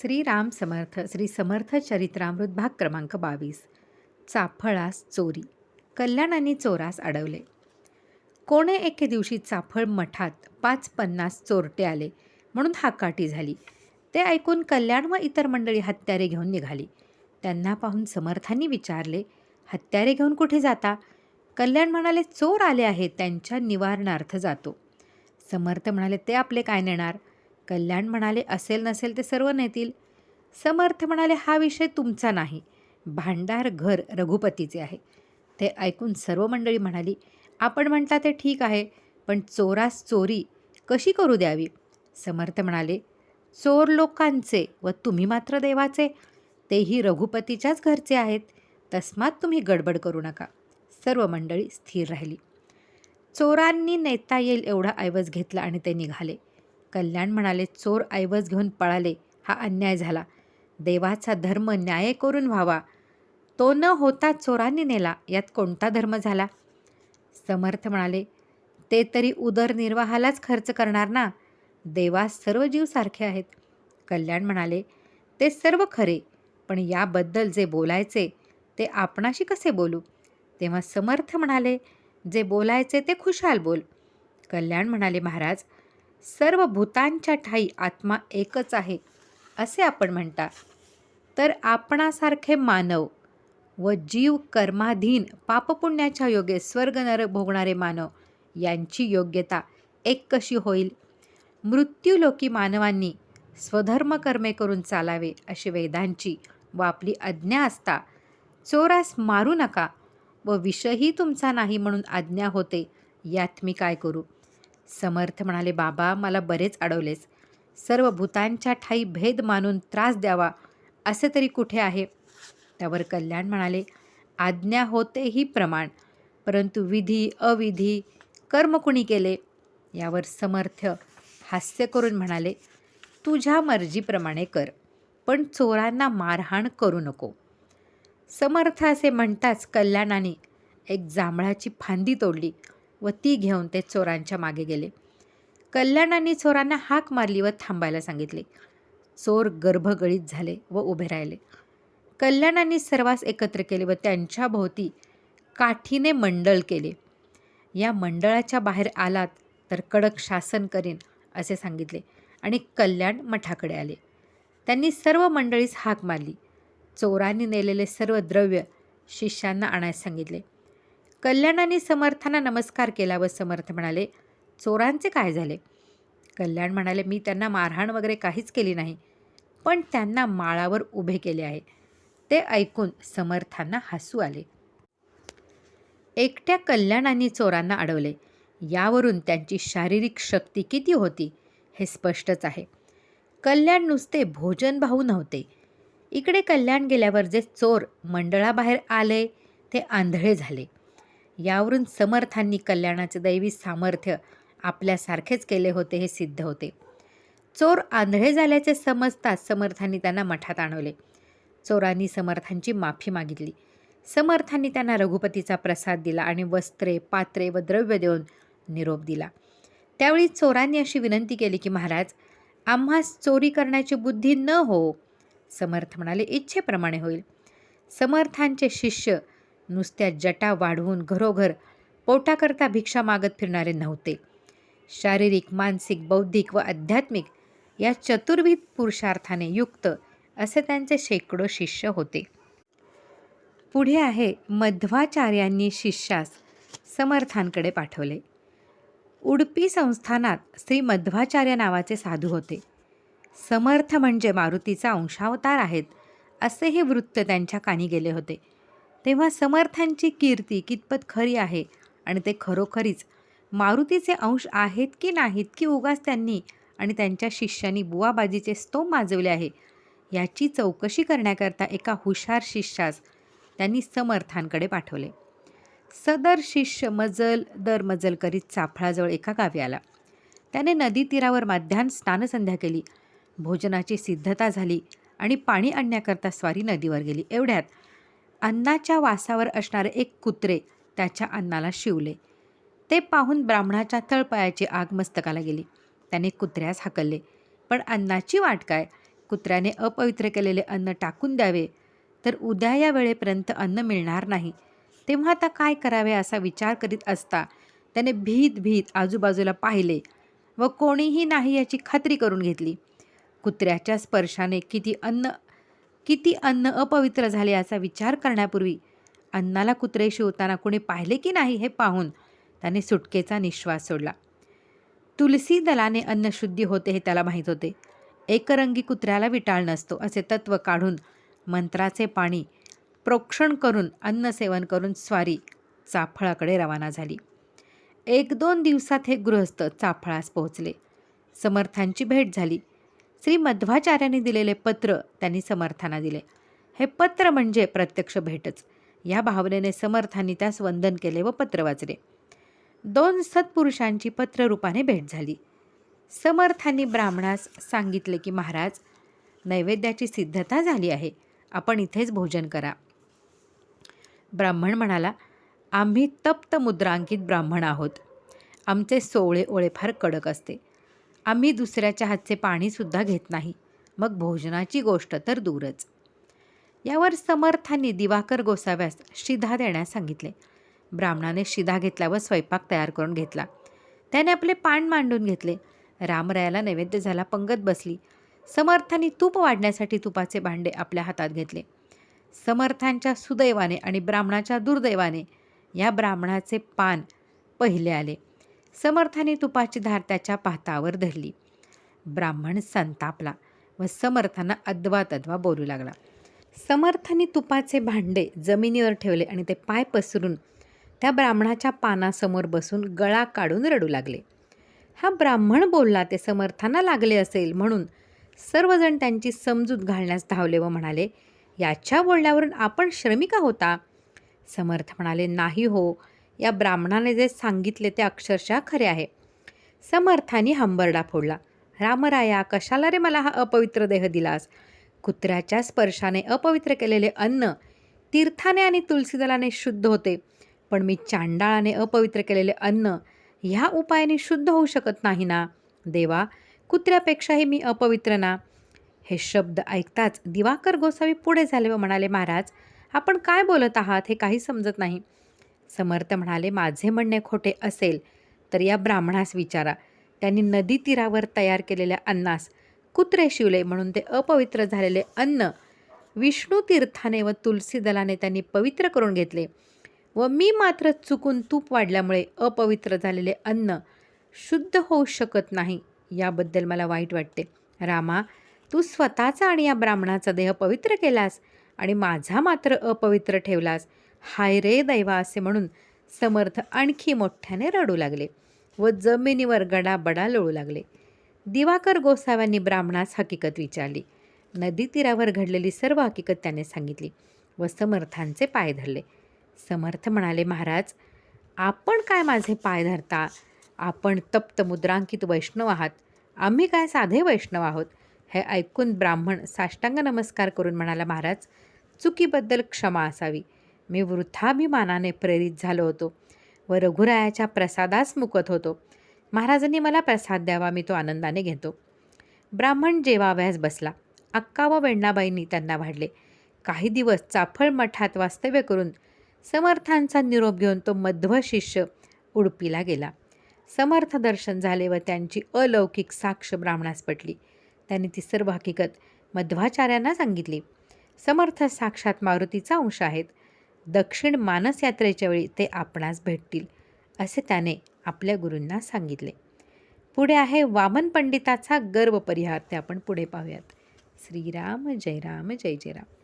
श्रीराम समर्थ श्री समर्थ चरित्रामृत भाग क्रमांक बावीस. चाफळास चोरी. कल्याणाने चोरास अडवले. कोणे एके दिवशी चाफळ मठात पाच पन्नास चोरटे आले म्हणून हाकाटी झाली. ते ऐकून कल्याण व इतर मंडळी हत्यारे घेऊन निघाली. त्यांना पाहून समर्थांनी विचारले हत्यारे घेऊन कुठे जाता? कल्याण म्हणाले चोर आले आहेत त्यांच्या निवारणार्थ जातो समर्थ म्हणाले ते आपले काय नेणार? कल्याण म्हणाले असेल नसेल ते सर्व नेतील. समर्थ म्हणाले हा विषय तुमचा नाही. भांडार घर रघुपतीचे आहे. ते ऐकून सर्व मंडळी म्हणाली आपण म्हणता ते ठीक आहे पण चोरास चोरी कशी करू द्यावी? समर्थ म्हणाले चोर लोकांचे व तुम्ही मात्र देवाचे तेही रघुपतीच्याच घरचे आहेत. तस्मात तुम्ही गडबड करू नका. सर्व मंडळी स्थिर राहिली. चोरांनी नेता येईल एवढा ऐवज घेतला आणि ते निघाले. कल्याण म्हणाले चोर ऐवज घेऊन पळाले. हा अन्याय झाला. देवाचा धर्म न्याय करून व्हावा. तो न होता चोरांनी नेला. यात कोणता धर्म झाला? समर्थ म्हणाले ते तरी उदरनिर्वाहालाच खर्च करणार ना? देवास सर्व जीव सारखे आहेत. कल्याण म्हणाले ते सर्व खरे पण याबद्दल जे बोलायचे ते आपणाशी कसे बोलू? तेव्हा समर्थ म्हणाले जे बोलायचे ते खुशाल बोल. कल्याण म्हणाले महाराज सर्व भूतांच्या ठाई आत्मा एकच आहे असे आपण म्हणता. तर आपणासारखे मानव व जीव कर्माधीन पापपुण्याच्या योगे स्वर्ग नर भोगणारे मानव यांची योग्यता एक कशी होईल? मृत्यूलोकी मानवांनी स्वधर्म कर्मे करून चालावे अशी वेदांची व आपली आज्ञा असता. चोरास मारू नका व विषही तुमचा नाही म्हणून आज्ञा होते यात मी काय करू? समर्थ म्हणाले बाबा मला बरेच अडवलेस. सर्व भूतांच्या ठाई भेद मानून त्रास द्यावा असे तरी कुठे आहे? त्यावर कल्याण म्हणाले आज्ञा होते ही प्रमाण परंतु विधी अविधी कर्म कुणी केले? यावर समर्थ हास्य करून म्हणाले तुझ्या मर्जीप्रमाणे कर पण चोरांना मारहाण करू नको. समर्थ असे म्हणताच कल्याणाने एक जांभळाची फांदी तोडली. व ती घेऊन ते चोरांच्या मागे गेले. कल्याणाने चोरांना हाक मारली व थांबायला सांगितले. चोर गर्भगळीत झाले व उभे राहिले. कल्याणाने सर्वांस एकत्र केले व त्यांच्या भोवती काठीने मंडळ केले. या मंडळाच्या बाहेर आलात तर कडक शासन करीन असे सांगितले आणि कल्याण मठाकडे आले. त्यांनी सर्व मंडळीस हाक मारली. चोरांनी नेलेले सर्व द्रव्य शिष्यांना आणायला सांगितले. कल्याणाने समर्थांना नमस्कार केला व समर्थ म्हणाले चोरांचे काय झाले? कल्याण म्हणाले मी त्यांना मारहाण वगैरे काहीच केली नाही पण त्यांना माळावर उभे केले आहे. ते ऐकून समर्थांना हसू आले. एकट्या कल्याणाने चोरांना अडवले. यावरून त्यांची शारीरिक शक्ती किती होती हे स्पष्टच आहे. कल्याण नुसते भोजन भाऊ नव्हते. इकडे कल्याण गेल्यावर जे चोर मंडळाबाहेर आले ते आंधळे झाले. यावरून समर्थांनी कल्याणाचे दैवी सामर्थ्य आपल्यासारखेच केले होते हे सिद्ध होते. चोर आंधळे झाल्याचे समजताच समर्थांनी त्यांना मठात आणवले. चोरांनी समर्थांची माफी मागितली. समर्थांनी त्यांना रघुपतीचा प्रसाद दिला आणि वस्त्रे पात्रे व द्रव्य देऊन निरोप दिला. त्यावेळी चोरांनी अशी विनंती केली की महाराज आम्हास चोरी करण्याची बुद्धी न हो समर्थ म्हणाले इच्छेप्रमाणे होईल. समर्थांचे शिष्य नुसत्या जटा वाढवून घरोघर पोटाकरता भिक्षा मागत फिरणारे नव्हते. शारीरिक मानसिक बौद्धिक व आध्यात्मिक या चतुर्विध पुरुषार्थाने युक्त असे त्यांचे शेकडो शिष्य होते. पुढे आहे मध्वाचार्यांनी शिष्यास समर्थांकडे पाठवले. उडपी संस्थानात श्री मध्वाचार्य नावाचे साधू होते. समर्थ म्हणजे मारुतीचा अंशावतार आहेत असे हे वृत्त त्यांच्या कानी गेले होते. तेव्हा समर्थांची कीर्ती कितपत खरी आहे आणि ते खरोखरीच मारुतीचे अंश आहेत की नाहीत की उगाच त्यांनी आणि त्यांच्या शिष्यांनी बुवाबाजीचे स्तोम माजवले आहे याची चौकशी करण्याकरता एका हुशार शिष्यास त्यांनी समर्थांकडे पाठवले. सदर शिष्य मजल दर मजल करीत चाफळाजवळ एका गावी आला. त्याने नदी तीरावर माध्यान स्नानसंध्या केली. भोजनाची सिद्धता झाली आणि पाणी आणण्याकरता स्वारी नदीवर गेली. एवढ्यात अन्नाच्या वासावर असणारे एक कुत्रे त्याच्या अन्नाला शिवले. ते पाहून ब्राह्मणाच्या तळपायाची आग मस्तकाला गेली. त्याने कुत्र्यास हाकलले. पण अन्नाची वाट काय? कुत्र्याने अपवित्र केलेले अन्न टाकून द्यावे. तर उद्या या वेळेपर्यंत अन्न मिळणार नाही. तेव्हा आता काय करावे असा विचार करीत असता त्याने भीत भीत आजूबाजूला पाहिले व कोणीही नाही याची खात्री करून घेतली. कुत्र्याच्या स्पर्शाने किती अन्न किती अन्न अपवित्र झाले याचा विचार करण्यापूर्वी अन्नाला कुत्रे शिवताना कोणी पाहिले की नाही हे पाहून त्याने सुटकेचा निश्वास सोडला. तुलसी दलाने अन्न शुद्धी होते हे त्याला माहीत होते. एकरंगी कुत्र्याला विटाळ नसतो असे तत्व काढून मंत्राचे पाणी प्रोक्षण करून अन्न सेवन करून स्वारी चाफळाकडे रवाना झाली. एक दोन दिवसात हे गृहस्थ चाफळास पोहोचले. समर्थांची भेट झाली. श्री मध्वाचार्यांनी दिलेले पत्र त्यांनी समर्थांना दिले. हे पत्र म्हणजे प्रत्यक्ष भेटच. या भावनेने समर्थांनी त्यास वंदन केले व पत्र वाचले. दोन सत्पुरुषांची पत्ररूपाने भेट झाली. समर्थांनी ब्राह्मणास सांगितले की महाराज नैवेद्याची सिद्धता झाली आहे. आपण इथेच भोजन करा. ब्राह्मण म्हणाला आम्ही तप्त मुद्रांकित ब्राह्मण आहोत. आमचे सोळे ओळे फार कडक असते. आम्ही दुसऱ्याच्या हातचे पाणीसुद्धा घेत नाही. मग भोजनाची गोष्ट तर दूरच. यावर समर्थांनी दिवाकर गोसाव्यास शिधा देण्यास सांगितले. ब्राह्मणाने शिधा घेतला व स्वयंपाक तयार करून घेतला. त्याने आपले पान मांडून घेतले. रामरायाला नैवेद्य झाला पंगत बसली. समर्थांनी तूप वाढण्यासाठी तुपाचे भांडे आपल्या हातात घेतले. समर्थांच्या सुदैवाने आणि ब्राह्मणाच्या दुर्दैवाने या ब्राह्मणाचे पान पहिले आले. समर्थाने तुपाची धार त्याच्या पातावर धरली. ब्राह्मण संतापला व समर्थांना अद्वा तद्वा बोलू लागला. समर्थाने तुपाचे भांडे जमिनीवर ठेवले आणि ते पाय पसरून त्या ब्राह्मणाच्या पानासमोर बसून गळा काढून रडू लागले. हा ब्राह्मण बोलला ते समर्थांना लागले असेल म्हणून सर्वजण त्यांची समजूत घालण्यास धावले व म्हणाले याच्या बोलण्यावरून आपण श्रमिका होता समर्थ म्हणाले नाही हो या ब्राह्मणाने जे सांगितले ते अक्षरशः खरे आहे. समर्थाने हंबरडा फोडला. रामराया कशाला रे मला हा अपवित्र देह दिलास? कुत्र्याच्या स्पर्शाने अपवित्र केलेले अन्न तीर्थाने आणि तुलसीदलाने शुद्ध होते. पण मी चांडाळाने अपवित्र केलेले अन्न ह्या उपायाने शुद्ध होऊ शकत नाही ना? देवा कुत्र्यापेक्षाही मी अपवित्र ना? हे शब्द ऐकताच दिवाकर गोसावी पुढे झाले व म्हणाले महाराज आपण काय बोलत आहात हे काही समजत नाही. समर्थ म्हणाले माझे म्हणणे खोटे असेल तर या ब्राह्मणास विचारा. त्यांनी नदी तीरावर तयार केलेल्या अन्नास कुत्रे शिवले म्हणून ते अपवित्र झालेले अन्न विष्णू तीर्थाने व तुलसी दलाने त्यांनी पवित्र करून घेतले व मी मात्र चुकून तूप वाढल्यामुळे अपवित्र झालेले अन्न शुद्ध होऊ शकत नाही याबद्दल मला वाईट वाटते. रामा तू स्वतःचा आणि या ब्राह्मणाचा देह पवित्र केलास आणि माझा मात्र अपवित्र ठेवलास. हाय रे दैवा असे म्हणून समर्थ आणखी मोठ्याने रडू लागले व जमिनीवर गडाबडा लोळू लागले. दिवाकर गोसाव्यांनी ब्राह्मणास हकीकत विचारली. नदी तीरावर घडलेली सर्व हकीकत त्याने सांगितली व समर्थांचे पाय धरले. समर्थ म्हणाले महाराज आपण काय माझे पाय धरता? आपण तप्त मुद्रांकित वैष्णव आहात. आम्ही काय साधे वैष्णव आहोत? हे ऐकून ब्राह्मण साष्टांग नमस्कार करून म्हणाला महाराज चुकीबद्दल क्षमा असावी. मी वृद्धाभिमानाने प्रेरित झालो होतो व रघुरायाच्या प्रसादास मुकत होतो. महाराजांनी मला प्रसाद द्यावा मी तो आनंदाने घेतो. ब्राह्मण जेवाव्यास बसला. अक्का व वेण्णाबाईंनी त्यांना वाढले काही दिवस चाफळ मठात वास्तव्य करून समर्थांचा निरोप घेऊन तो मध्व शिष्य उडपीला गेला. समर्थ दर्शन झाले व त्यांची अलौकिक साक्ष ब्राह्मणास पटली. त्यांनी ती सर्व हकीकत मध्वाचार्यांना सांगितली. समर्थ साक्षात मारुतीचा अंश आहेत. दक्षिण मानस यात्रेच्या वेळी ते आपणास भेटतील असे त्याने आपल्या गुरूंना सांगितले. पुढे आहे वामन पंडिताचा गर्व परिहार. ते आपण पुढे पाहूयात. श्रीराम जय राम जय जय राम.